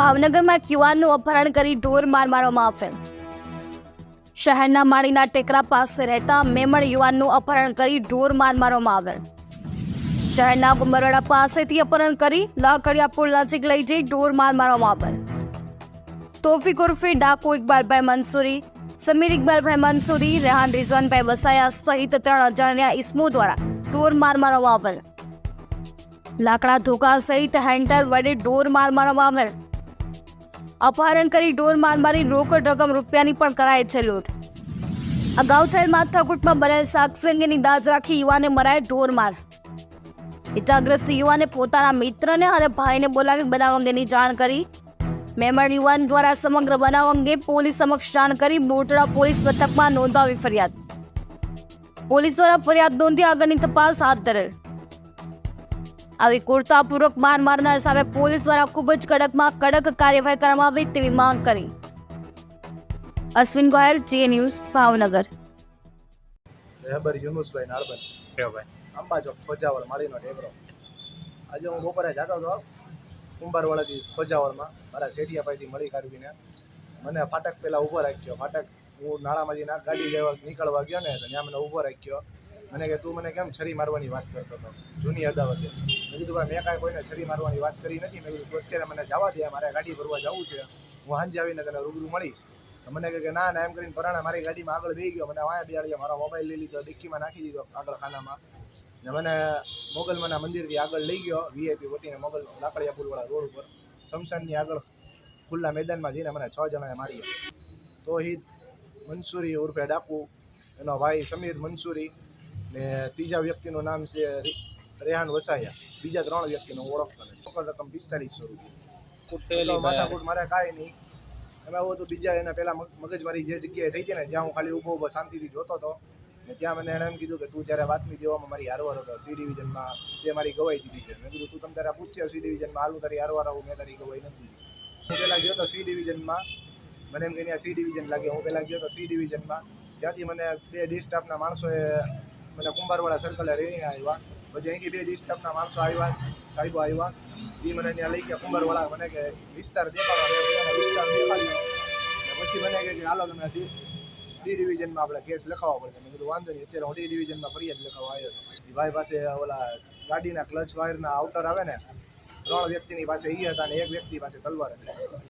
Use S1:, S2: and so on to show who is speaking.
S1: ભાવનગરમાં એક યુવાનનું અપહરણ કરી ઢોર માર મારવામાં આવેલ શહેરના માળીના ટેકરા પાસે રહેતા મેમણ યુવાનનું અપહરણ કરી ઢોર માર મારવામાં આવેલ શહેરના કુંભરવાડા પાસેથી અપહરણ કરી લાકડિયાપુર નજીક લઈ જઈ ઢોર માર મારવામાં આવેલ તોફિક ઉર્ફે ડાકુ ઇકબાલભાઈ મંસૂરી, સમીર ઇકબાલભાઈ મંસૂરી, રેહાન રિઝવાનભાઈ વસાયા સહિત ત્રણ અજાણ્યા ઇસમો દ્વારા ઢોર માર મારવામાં આવેલ લાકડા ધોકા સહિત હેન્ટર વડે ઢોર માર મારવામાં આવેલ અપહરણ કરી ઢોર માર મારી રોકડ રકમ રૂપિયાની પણ કરાય છે લૂંટ. અગાઉ થયેલ માથાકૂટમાં બનેલ સાક્ષંગીની દાજ રાખી યુવાને મરાય ઢોર માર. ઇજાગ્રસ્ત યુવાને પોતાના મિત્રને અને ભાઈને બોલાવી બનાવ અંગેની જાણ કરી. મેમણ યુવાન દ્વારા સમગ્ર બનાવ અંગે પોલીસ સમક્ષ જાણ કરી બોટડા પોલીસ મથકમાં નોંધાવી ફરિયાદ. પોલીસ દ્વારા ફરિયાદ નોંધી આગળની તપાસ હાથ ધરેલ. આવી કુર્તાપૂર્વક માર મારનાર સામે પોલીસ દ્વારા ખૂબ જ કડકમાં કડક કાર્યવાહી કરવામાં આવે તેવી માંગ કરી. અશ્વિન ગોયલ જે ન્યૂઝ ભાવનગર.
S2: રહેબર યુનુસભાઈ નાળબન
S3: ભાઈ
S2: અંબાજો ખોજાવળ માળીનો ટેકરો આજે હું બપોરે જતો હતો. કુંભારવાળાથી ખોજાવળમાં મારા શેઠિયાભાઈથી મળી કાઢવીને મને ફાટક પહેલાં ઊભો રાખ્યો. ફાટક હું નાળામાંથી ના ગાડી લેવા નીકળવા ગયો ને તો ત્યાં મને ઊભો રાખ્યો. મને કે, તું મને કેમ છરી મારવાની વાત કરતો હતો? જૂની અદાવતે. મેં કીધું, ભાઈ, મેં કાંઈ કોઈને છરી મારવાની વાત કરી નથી. મેં કીધું અત્યારે મને જવા દે, મારે ગાડી ભરવા જવું છે. હું સાંજે આવીને તને રૂબરૂ મળીશ. તો મને કહે કે ના ના, એમ કરીને પરાણા મારી ગાડીમાં આગળ બેસી ગયો. મને વાયા બેહાડીએ મારો મોબાઈલ લઈ લીધો, ડિક્કીમાં નાખી દીધો આગળ ખાનામાં ને મને મોગલમાના મંદિરથી આગળ લઈ ગયો વીઆઈપી વટીને મોગલ લાકડિયા પુલવાળા રોડ ઉપર. શમશાનની આગળ ખુલ્લા મેદાનમાં જઈને મને છ જણાએ માર્યા. તોહિદ મંસૂરી ઉર્ફે ડાકુ, એનો ભાઈ સમીર મંસૂરી ને ત્રીજા વ્યક્તિનું નામ છે રેહાન વસાયા. બીજા ત્રણ વ્યક્તિનો ઓળખતો નથી. રોકડ રકમ પિસ્તાલીસો રૂપિયા. તો માથાકૂટ મારે કાંઈ નહીં. એમાં એવું હતું બીજા એના પહેલાં મગજમારી જે જગ્યાએ થઈ હતી ને જ્યાં હું ખાલી ઊભો ઊભો શાંતિથી જોતો હતો ને ત્યાં મને એણે એમ કીધું કે તું જ્યારે બાતમી દેવામાં મારી હારવાર હતો સી ડિવિઝનમાં તે મારી ગવાઈ દીધી છે. મેં કીધું તું તમે તારા પૂછ્યો સી ડિવિઝનમાં હાલું તારી હારવાર આવું મેં તારી ગવાઈ નથી હું પહેલાં ગયો તો સી ડિવિઝનમાં. મને એમ કે ત્યાં સી ડિવિઝન લાગે. હું પહેલાં ગયો તો સી ડિવિઝનમાં. ત્યાંથી મને બે ડિસ્ટાફના માણસોએ મને કુંભારવાળા સર્કલે રહીને આવ્યા. પછી અહીંથી બે ડી માણસો આવ્યા, સાહેબો આવ્યા. એ મને ત્યાં લઈ ગયા. કુંભારવાળા મને કે, વિસ્તાર દેખાડો. પછી મને કે, હાલો, તમે ડી ડિવિઝનમાં આપણે કેસ લખાવવા પડે. મેં કીધું, વાંધો નહીં, અત્યારે હું ડી ડિવિઝનમાં ફરિયાદ લખાવવા આવ્યો હતો. ભાઈ પાસે ઓલા ગાડીના ક્લચ વાયરના આઉટર આવે ને, ત્રણ વ્યક્તિની પાસે એ હતા અને એક વ્યક્તિ પાસે તલવાર હતી.